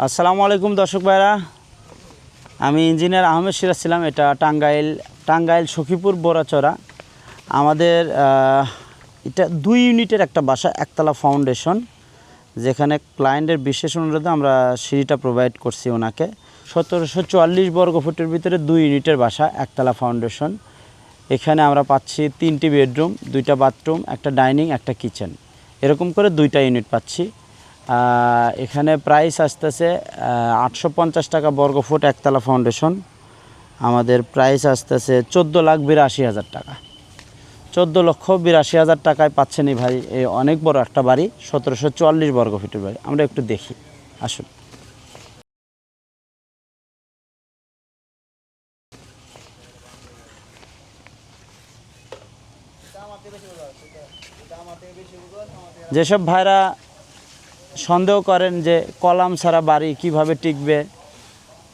আসসালামু আলাইকুম দর্শক ভাইরা। আমি ইঞ্জিনিয়ার আহমেদ সিরাজ ছিলাম, এটা টাঙ্গাইল টাঙ্গাইল সখীপুর বোরাচড়া আমাদের এটা দুই ইউনিটের একটা বাসা, একতলা ফাউন্ডেশন, যেখানে ক্লায়েন্টের বিশেষ অনুরোধে আমরা সিঁড়িটা প্রোভাইড করছি ওনাকে। সতেরোশো চুয়াল্লিশ বর্গ ফুটের ভিতরে দুই ইউনিটের বাসা, একতলা ফাউন্ডেশন। এখানে আমরা পাচ্ছি তিনটি বেডরুম, দুইটা বাথরুম, একটা ডাইনিং, একটা কিচেন। এরকম করে দুইটা ইউনিট পাচ্ছি। এখানে প্রাইস আসতেছে আটশো পঞ্চাশ টাকা বর্গ ফুট একতলা ফাউন্ডেশন আমাদের প্রাইস আসতেছে চোদ্দ লাখ বিরাশি হাজার টাকা। চোদ্দ লক্ষ বিরাশি হাজার টাকায় পাচ্ছেন ভাই, এই অনেক বড় একটা বাড়ি, সতেরোশো চুয়াল্লিশ বর্গ ফিটের বাড়ি। আমরা একটু দেখি, আসুন। যেসব ভাইরা সন্দেহ করেন যে কলাম ছাড়া বাড়ি কীভাবে টিকবে?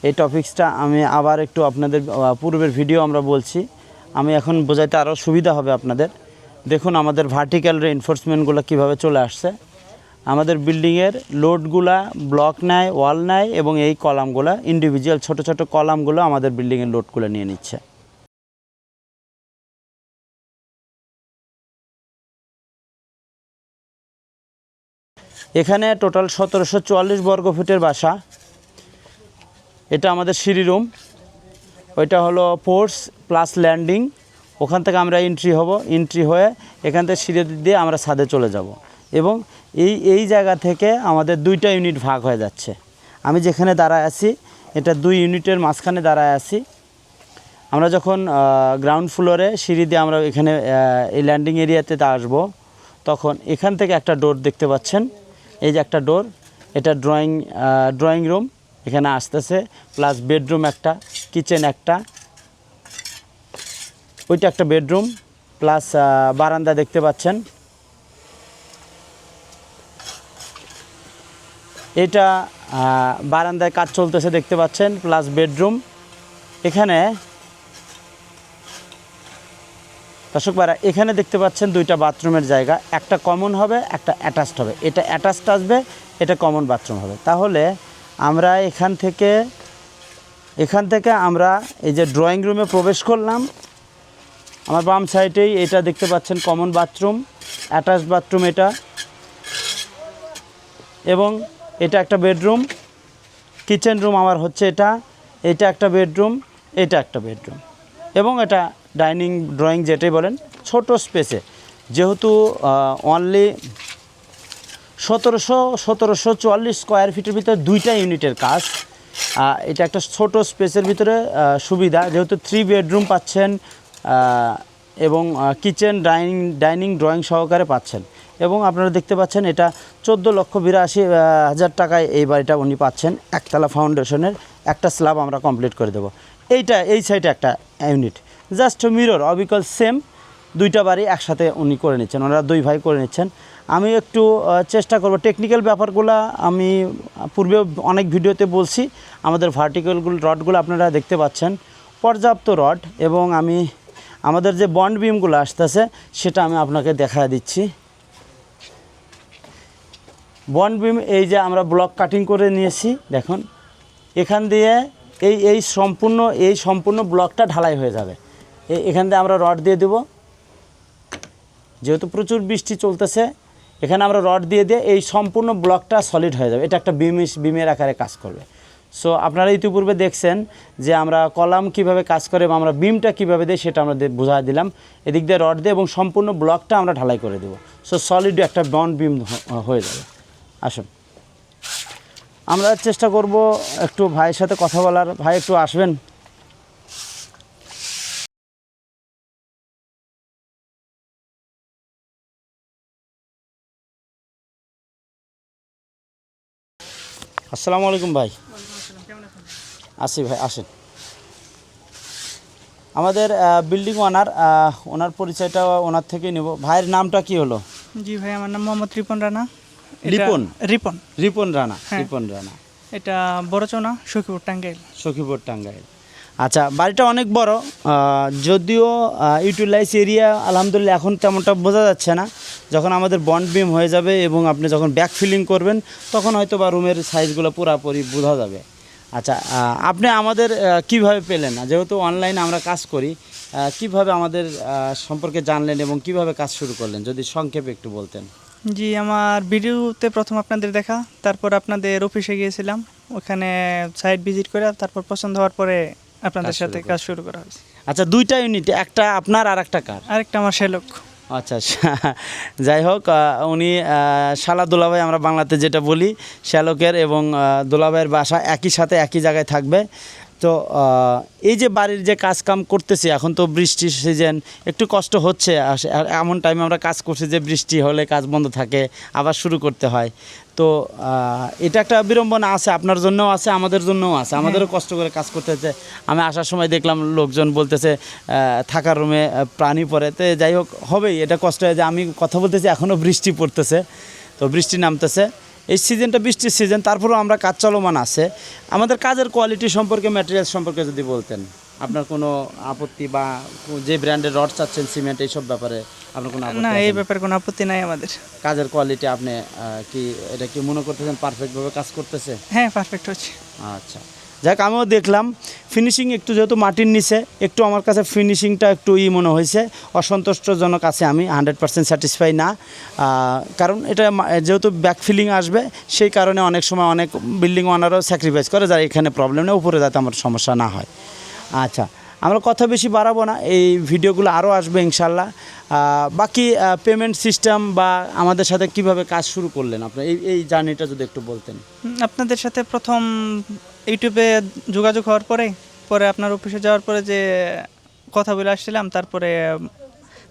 এই টপিক্সটা আমি আবার একটু আপনাদের পূর্বের ভিডিও আমরা বলছি। আমি এখন বোঝাইতে আরও সুবিধা হবে আপনাদের। দেখুন আমাদের ভার্টিক্যাল রেনফোর্সমেন্টগুলো কীভাবে চলে আসছে। আমাদের বিল্ডিংয়ের লোডগুলা ব্লক নেয় ওয়াল নেয় এবং এই কলামগুলো ইন্ডিভিজুয়াল ছোট ছোট কলামগুলো আমাদের বিল্ডিংয়ের লোডগুলো নিয়ে নিচ্ছে। এখানে টোটাল সতেরোশো চুয়াল্লিশ বর্গ ফুটের বাসা। এটা আমাদের সিঁড়ি রুম। ওইটা হলো ফোর্স প্লাস ল্যান্ডিং। ওখান থেকে আমরা এন্ট্রি হব। এন্ট্রি হয়ে এখান থেকে সিঁড়ি দিয়ে আমরা ছাদে চলে যাব। এবং এই এই জায়গা থেকে আমাদের দুইটা ইউনিট ভাগ হয়ে যাচ্ছে। আমি যেখানে দাঁড়ায় আছি, এটা দুই ইউনিটের মাঝখানে দাঁড়ায় আছি। আমরা যখন গ্রাউন্ড ফ্লোরে সিঁড়ি দিয়ে আমরা এখানে এই ল্যান্ডিং এরিয়াতে আসব, তখন এখান থেকে একটা ডোর দেখতে পাচ্ছেন। এই যে একটা ডোর এটা ড্রয়িং ড্রয়িং রুম এখানে আসতেছে প্লাস বেডরুম একটা কিচেন একটা, ওইটা একটা বেডরুম প্লাস বারান্দা দেখতে পাচ্ছেন। এটা বারান্দায় কাজ চলতেছে দেখতে পাচ্ছেন প্লাস বেডরুম এখানে দর্শক ভাইরা, এখানে দেখতে পাচ্ছেন দুইটা বাথরুমের জায়গা, একটা কমন হবে, একটা অ্যাটাচড হবে। এটা অ্যাটাচড আসবে, এটা কমন বাথরুম হবে। তাহলে আমরা এখান থেকে এখান থেকে আমরা এই যে ড্রয়িং রুমে প্রবেশ করলাম। আমার বাম সাইডেই এটা দেখতে পাচ্ছেন কমন বাথরুম অ্যাটাচড বাথরুম এটা। এবং এটা একটা বেডরুম কিচেন রুম আমার হচ্ছে এটা এটা একটা বেডরুম এটা একটা বেডরুম এবং এটা ডাইনিং, ড্রয়িং যেটাই বলেন, ছোট স্পেসে যেহেতু অনলি সতেরোশো সতেরোশো চুয়াল্লিশ স্কোয়ার ফিটের ভিতরে দুইটা ইউনিটের কাজ। এটা একটা ছোট স্পেসের ভিতরে সুবিধা। যেহেতু থ্রি বেডরুম পাচ্ছেন এবং কিচেন ডাইনিং ডাইনিং ড্রয়িং সহকারে পাচ্ছেন। এবং আপনারা দেখতে পাচ্ছেন এটা চোদ্দ লক্ষ বিরাশি হাজার টাকায় এই বাড়িটা উনি পাচ্ছেন। একতলা ফাউন্ডেশনের একটা স্ল্যাব আমরা কমপ্লিট করে দেবো। এইটা, এই সাইডে একটা ইউনিট জাস্ট মিরর, অবিকল সেম। দুইটা বাড়ি একসাথে উনি করে নিচ্ছেন, ওনারা দুই ভাই করে নিচ্ছেন। আমি একটু চেষ্টা করব। টেকনিক্যাল ব্যাপারগুলো আমি পূর্বে অনেক ভিডিওতে বলছি। আমাদের ভার্টিক্যালগুলো রডগুলো আপনারা দেখতে পাচ্ছেন। পর্যাপ্ত রড এবং আমি, আমাদের যে বন্ড বিমগুলো আসতেছে, সেটা আমি আপনাকে দেখা দিচ্ছি। বন্ড বিম এই যে আমরা ব্লক কাটিং করে নিয়েছি, দেখুন। এখান দিয়ে এই এই সম্পূর্ণ এই সম্পূর্ণ ব্লকটা ঢালাই হয়ে যাবে। এখান দিয়ে আমরা রড দিয়ে দেব। যেহেতু প্রচুর বৃষ্টি চলতেছে, এখানে আমরা রড দিয়ে দিয়ে এই সম্পূর্ণ ব্লকটা সলিড হয়ে যাবে। এটা একটা বিম বিমের আকারে কাজ করবে। সো আপনারা ইতিপূর্বে দেখছেন যে আমরা কলাম কীভাবে কাজ করে বা আমরা বিমটা কীভাবে দেয় সেটা আমরা বোঝা দিলাম। এদিক দিয়ে রড দিয়ে এবং সম্পূর্ণ ব্লকটা আমরা ঢালাই করে দেবো। সো সলিড একটা বন্ড বিম হয়ে যাবে। আসুন। আমরা চেষ্টা করব একটু ভাইয়ের সাথে কথা বলার। ভাই, একটু আসবেন? আসসালামু আলাইকুম ভাই। আসি ভাই আসেন। আমাদের বিল্ডিং ওনার ওনার পরিচয়টা ওনার থেকেই নেব। ভাইয়ের নামটা কি হলো? জি ভাই আমার নাম মোহাম্মদ রিপন রানা। রিপন? রিপন। রিপন রানা হ্যাঁ। রিপন রানা। এটা বড়চনা সখীপুর টাঙ্গাইল। সখীপুর টাঙ্গাইল। আচ্ছা বাড়িটা অনেক বড় যদিও ইউটিলাইজ এরিয়া আলহামদুলিল্লাহ, এখন তেমনটা বোঝা যাচ্ছে না। যখন আমাদের বন্ড বিম হয়ে যাবে এবং আপনি যখন ব্যাক ফিলিং করবেন, তখন হয়তো বা রুমের সাইজগুলো পুরাপুরি বোঝা যাবে। আচ্ছা আপনি আমাদের কীভাবে পেলেন? যেহেতু অনলাইনে আমরা কাজ করি কীভাবে আমাদের সম্পর্কে জানলেন এবং কীভাবে কাজ শুরু করলেন? যদি সংক্ষেপে একটু বলতেন। জি, আমার ভিডিওতে প্রথম আপনাদের দেখা, তারপর আপনাদের অফিসে গিয়েছিলাম। ওখানে সাইট ভিজিট করে, তারপর পছন্দ হওয়ার পরে আপনাদের সাথে কাজ শুরু করা হয়েছে। আচ্ছা দুইটা ইউনিট একটা আপনার আর একটা কার? আরেকটা আমার সেলক আচ্ছা আচ্ছা। যাই হোক উনি শালা দোলাভাই আমরা বাংলাতে যেটা বলি শ্যালকের এবং দোলাভাইয়ের বাসা একই সাথে একই জায়গায় থাকবে। তো এই যে বাড়ির যে কাজ কাম করতেছি এখন তো বৃষ্টির সিজন একটু কষ্ট হচ্ছে এমন টাইমে আমরা কাজ করছি যে বৃষ্টি হলে কাজ বন্ধ থাকে আবার শুরু করতে হয়। তো এটা একটা বিড়ম্বনা আছে আপনার জন্যও আছে আমাদের জন্যও আছে আমাদেরও কষ্ট করে কাজ করতে হচ্ছে আমি আসার সময় দেখলাম লোকজন বলতেছে থাকার রুমে প্রাণী পড়ে। তো যাই হোক হবেই এটা কষ্ট হয় যে আমি কথা বলতেছি এখনও বৃষ্টি পড়তেছে তো বৃষ্টি নামতেছে। এই সিজনটা বৃষ্টির সিজন তারপরেও আমরা কাজ চলমান আছে। আমাদের কাজের কোয়ালিটি সম্পর্কে ম্যাটেরিয়াল সম্পর্কে যদি বলতেন আপনার কোনো আপত্তি বা যে ব্র্যান্ডের রড চাচ্ছেন সিমেন্ট এইসব ব্যাপারে আপনার কোনো আপত্তি না এই ব্যাপারে কোনো আপত্তি নাই আমাদের। কাজের কোয়ালিটি আপনি কি এটা কি মনে করতেছেন পারফেক্টভাবে কাজ করতেছে? হ্যাঁ পারফেক্ট হচ্ছে। আচ্ছা। যাক, আমিও দেখলাম। ফিনিশিং একটু যেহেতু মাটির নিচে, একটু আমার কাছে ফিনিশিংটা একটু ই মনে হয়েছে। অসন্তুষ্টজনক আছে আমি হান্ড্রেড পার্সেন্ট স্যাটিসফাই না। কারণ এটা যেহেতু ব্যাক ফিলিং আসবে, সেই কারণে অনেক সময় অনেক বিল্ডিং ওনারও স্যাক্রিফাইস করে, যারা এখানে প্রবলেম নেই, উপরে যাতে আমার সমস্যা না হয়। আচ্ছা আমরা কথা বেশি বাড়াবো না, এই ভিডিওগুলো আরও আসবে ইনশাল্লাহ। বাকি পেমেন্ট সিস্টেম বা আমাদের সাথে কীভাবে কাজ শুরু করলেন আপনার এই এই জার্নিটা যদি একটু বলতেন। আপনাদের সাথে প্রথম ইউটিউবে যোগাযোগ হওয়ার পরে পরে আপনার অফিসে যাওয়ার পরে যে কথা বলে আসছিলাম তারপরে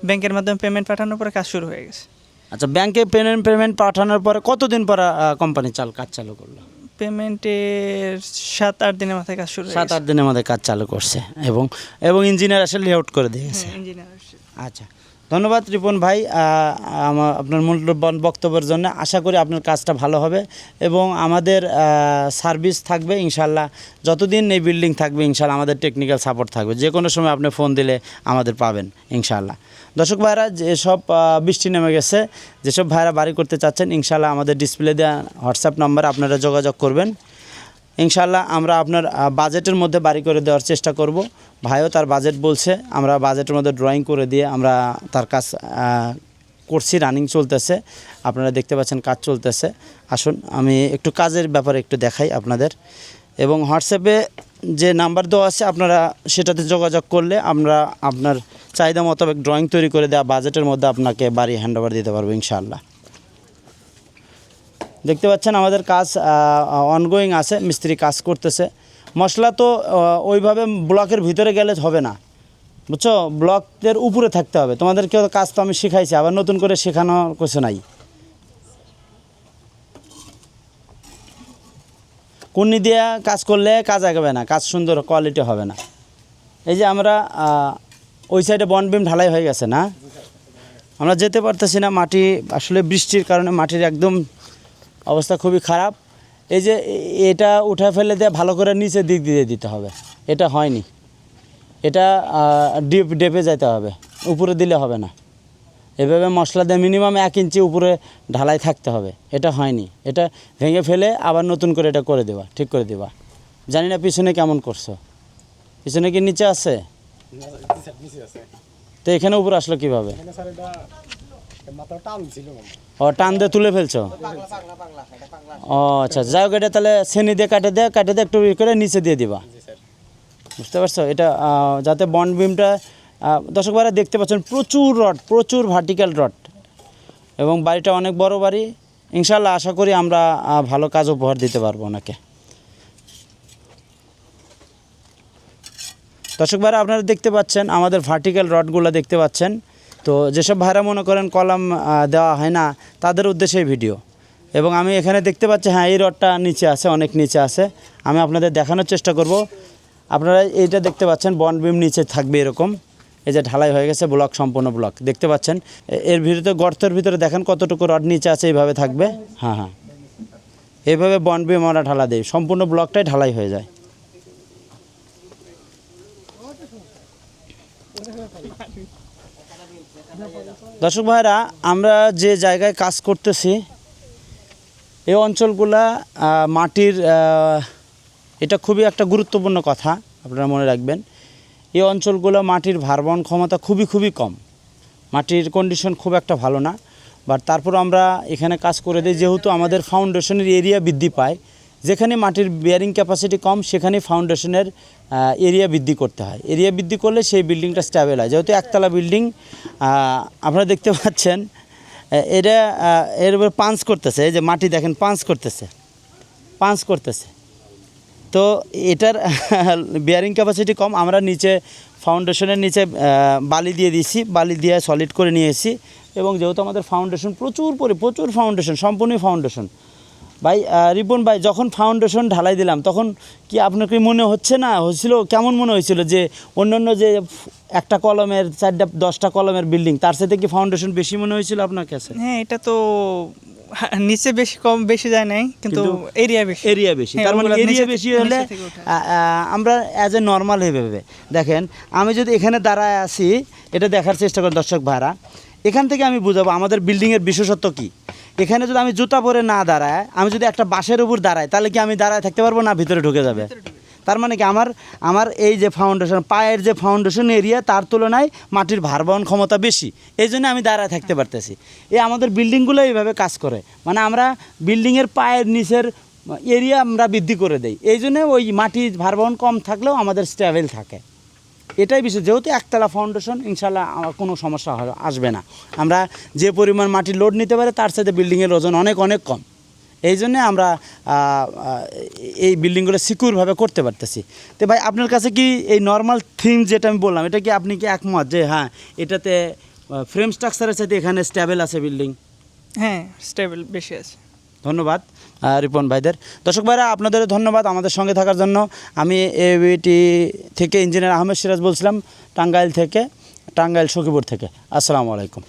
ব্যাংকের মাধ্যমে পেমেন্ট পাঠানোর পরে কাজ শুরু হয়ে গেছে। আচ্ছা ব্যাংকে পেমেন্ট পেমেন্ট পাঠানোর পরে কতদিন পরে কোম্পানি চাল কাজ চালু করল? পেমেন্টের সাত আট দিনের মাথায় কাজ শুরু সাত আট দিনের মধ্যে কাজ চালু করছে এবং এবং ইঞ্জিনিয়ার আসলে লেআউট করে দিয়েছে। ইঞ্জিনিয়ার আচ্ছা ধন্যবাদ রিপন ভাই আমার আপনার মূল্যবান বক্তব্যের জন্য। আশা করি আপনার কাজটা ভালো হবে এবং আমাদের সার্ভিস থাকবে ইনশাল্লাহ। যতদিন এই বিল্ডিং থাকবে ইনশাল্লাহ আমাদের টেকনিক্যাল সাপোর্ট থাকবে। যে কোনো সময় আপনি ফোন দিলে আমাদের পাবেন ইনশাল্লাহ। দর্শক ভাইরা, যেসব বৃষ্টি নেমে গেছে, যেসব ভাইরা বাড়ি করতে চাচ্ছেন, ইনশাল্লাহ আমাদের ডিসপ্লে দেওয়া হোয়াটসঅ্যাপ নাম্বারে আপনারা যোগাযোগ করবেন। ইনশাল্লাহ আমরা আপনার বাজেটের মধ্যে বাড়ি করে দেওয়ার চেষ্টা করব। ভাইও তার বাজেট বলছে, আমরা বাজেটের মধ্যে ড্রয়িং করে দিয়ে আমরা তার কাজ করছি রানিং চলতেছে। আপনারা দেখতে পাচ্ছেন কাজ চলতেছে। আসুন, আমি একটু কাজের ব্যাপারে একটু দেখাই আপনাদের। এবং হোয়াটসঅ্যাপে যে নাম্বার দেওয়া আছে, আপনারা সেটাতে যোগাযোগ করলে আমরা আপনার চাহিদা মোতাবেক ড্রয়িং তৈরি করে দেওয়া বাজেটের মধ্যে আপনাকে বাড়ি হ্যান্ড ওভার দিতে পারব, ইনশাআল্লাহ। দেখতে পাচ্ছেন আমাদের কাজ অনগোয়িং আছে, মিস্ত্রি কাজ করতেছে। মশলা তো ওইভাবে ব্লকের ভিতরে গেলে হবে না। বুঝছ? ব্লকের উপরে থাকতে হবে। তোমাদেরকে কাজ তো আমি শিখাইছি, আবার নতুন করে শেখানোর কিছু নাই। কুন্নি দিয়ে কাজ করলে কাজ আগাবে না, কাজ সুন্দর কোয়ালিটি হবে না। এই যে আমরা ওই সাইডে বনবিম ঢালাই হয়ে গেছে না? আমরা যেতে পারতেছি না, মাটি, আসলে বৃষ্টির কারণে মাটির একদম অবস্থা খুবই খারাপ। এই যে এটা উঠে ফেলে দিয়ে ভালো করে নিচে দিক দিয়ে দিতে হবে। এটা হয়নি। এটা ডিপ ডেপে যেতে হবে। উপরে দিলে হবে না। এভাবে মশলা দিয়ে মিনিমাম এক ইঞ্চি উপরে ঢালাই থাকতে হবে। এটা হয়নি। এটা ভেঙে ফেলে আবার নতুন করে এটা করে দেওয়া ঠিক করে দেওয়া জানি না পিছনে কেমন করছ। পিছনে কি নিচে আছে? তো এখানে উপরে আসলো কীভাবে? ও টান দিয়ে তুলে ফেলছো? ও আচ্ছা যাই হোক এটা তাহলে শ্রেণি দিয়ে কাটে দেয় কাটে দিয়ে একটু করে নিচে দিয়ে দিবা। বুঝতে পারছ? এটা যাতে বন্ড বিমটা দর্শক ভাইরা দেখতে পাচ্ছেন প্রচুর রড প্রচুর ভার্টিক্যাল রড এবং বাড়িটা অনেক বড় বাড়ি। ইনশাল্লাহ আশা করি আমরা ভালো কাজ উপহার দিতে পারব ওনাকে। দর্শক ভাইরা আপনারা দেখতে পাচ্ছেন আমাদের ভার্টিক্যাল রডগুলো দেখতে পাচ্ছেন। তো যেসব ভাইরা মনে করেন কলাম দেওয়া হয় না, তাদের উদ্দেশ্যে ভিডিও। এবং আমি এখানে দেখতে পাচ্ছি হ্যাঁ এই রডটা নিচে আছে, অনেক নিচে আছে। আমি আপনাদের দেখানোর চেষ্টা করব। আপনারা এইটা দেখতে পাচ্ছেন বন্ড বিম নিচে থাকবে এরকম। এই যে ঢালাই হয়ে গেছে, ব্লক, সম্পূর্ণ ব্লক। দেখতে পাচ্ছেন এর ভিতরে, গর্তের ভিতরে দেখেন কতটুকু রড নিচে আছে, এইভাবে থাকবে। হ্যাঁ হ্যাঁ। এইভাবে বন্ড বিম আমরা ঢালা দিই, সম্পূর্ণ ব্লকটাই ঢালাই হয়ে যায়। দর্শক ভাইরা আমরা যে জায়গায় কাজ করতেছি, এই অঞ্চলগুলা মাটির এটা খুবই একটা গুরুত্বপূর্ণ কথা, আপনারা মনে রাখবেন। এই অঞ্চলগুলো মাটির ভারবহন ক্ষমতা খুবই খুবই কম। মাটির কন্ডিশন খুব একটা ভালো না। বাট তারপর আমরা এখানে কাজ করে দিই, যেহেতু আমাদের ফাউন্ডেশনের এরিয়া বৃদ্ধি পায়। যেখানে মাটির বিয়ারিং ক্যাপাসিটি কম, সেখানে ফাউন্ডেশনের এরিয়া বৃদ্ধি করতে হয়। এরিয়া বৃদ্ধি করলে সেই বিল্ডিংটা স্ট্যাবেল হয়। যেহেতু একতলা বিল্ডিং আপনারা দেখতে পাচ্ছেন এটা এর উপরে পাঞ্চ করতেছে। এই যে মাটি দেখেন পাঞ্চ করতেছে। পাঞ্চ করতেছে। তো এটার বিয়ারিং ক্যাপাসিটি কম, আমরা নিচে ফাউন্ডেশনের নিচে বালি দিয়ে দিয়েছি। বালি দিয়ে সলিড করে নিয়ে এসেছি এবং যেহেতু আমাদের ফাউন্ডেশন প্রচুর পরি, প্রচুর ফাউন্ডেশন সম্পূর্ণ ফাউন্ডেশন ভাই রিপন ভাই যখন ফাউন্ডেশন ঢালাই দিলাম তখন কি আপনার কি মনে হচ্ছে না? হয়েছিল? কেমন মনে হয়েছিল যে অন্যান্য যে একটা কলমের চারটা দশটা কলমের বিল্ডিং তার সাথে কি ফাউন্ডেশন বেশি মনে হয়েছিল আপনার কাছে? হ্যাঁ এটা তো নিচে বেশি কম বেশি যায় নাই কিন্তু এরিয়া বেশি। এরিয়া বেশি। হ্যাঁ, তার মানে এরিয়া বেশি হলে আমরা অ্যাজ এ নর্মাল ভেবে দেখেন আমি যদি এখানে দাঁড়ায় আসি এটা দেখার চেষ্টা করি দর্শক ভাড়া এখান থেকে আমি বুঝাবো আমাদের বিল্ডিংয়ের বিশেষত্ব কি। এখানে যদি আমি জুতা পরে না দাঁড়ায় আমি যদি একটা বাঁশের উপর দাঁড়াই তাহলে কি আমি দাঁড়ায় থাকতে পারব না ভিতরে ঢুকে যাবে? তার মানে কি আমার আমার এই যে ফাউন্ডেশন পায়ের যে ফাউন্ডেশন এরিয়া তার তুলনায় মাটির ভারবহন ক্ষমতা বেশি। এই জন্য আমি দাঁড়ায় থাকতে পারতেছি। এই আমাদের বিল্ডিংগুলো এইভাবে কাজ করে। মানে আমরা বিল্ডিংয়ের পায়ের নিচের এরিয়া আমরা বৃদ্ধি করে দেই। এই জন্য ওই মাটির ভারবহন কম থাকলেও আমাদের স্ট্যাবেল থাকে। এটাই বিষয়। যেহেতু একতলা ফাউন্ডেশন ইনশাল্লাহ আমার কোনো সমস্যা আসবে না। আমরা যে পরিমাণ মাটির লোড নিতে পারে, তার সাথে বিল্ডিংয়ের ওজন অনেক অনেক কম। এই জন্যে আমরা এই বিল্ডিংগুলো সিকিউরভাবে করতে পারতেছি। তো ভাই, আপনার কাছে কি এই নর্মাল থিম যেটা আমি বললাম, এটা কি আপনি কি একমত যে হ্যাঁ এটাতে ফ্রেম স্ট্রাকচারের সাথে এখানে স্ট্যাবেল আছে বিল্ডিং হ্যাঁ স্টেবল বেশি আছে। ধন্যবাদ রিপন ভাইদের। দর্শক ভাইরা, আপনাদের ধন্যবাদ আমাদের সঙ্গে থাকার জন্য। আমি এবিটি থেকে ইঞ্জিনিয়ার আহমেদ সিরাজ বলছিলাম, টাঙ্গাইল থেকে, টাঙ্গাইল সখিপুর থেকে। আসসালামু আলাইকুম।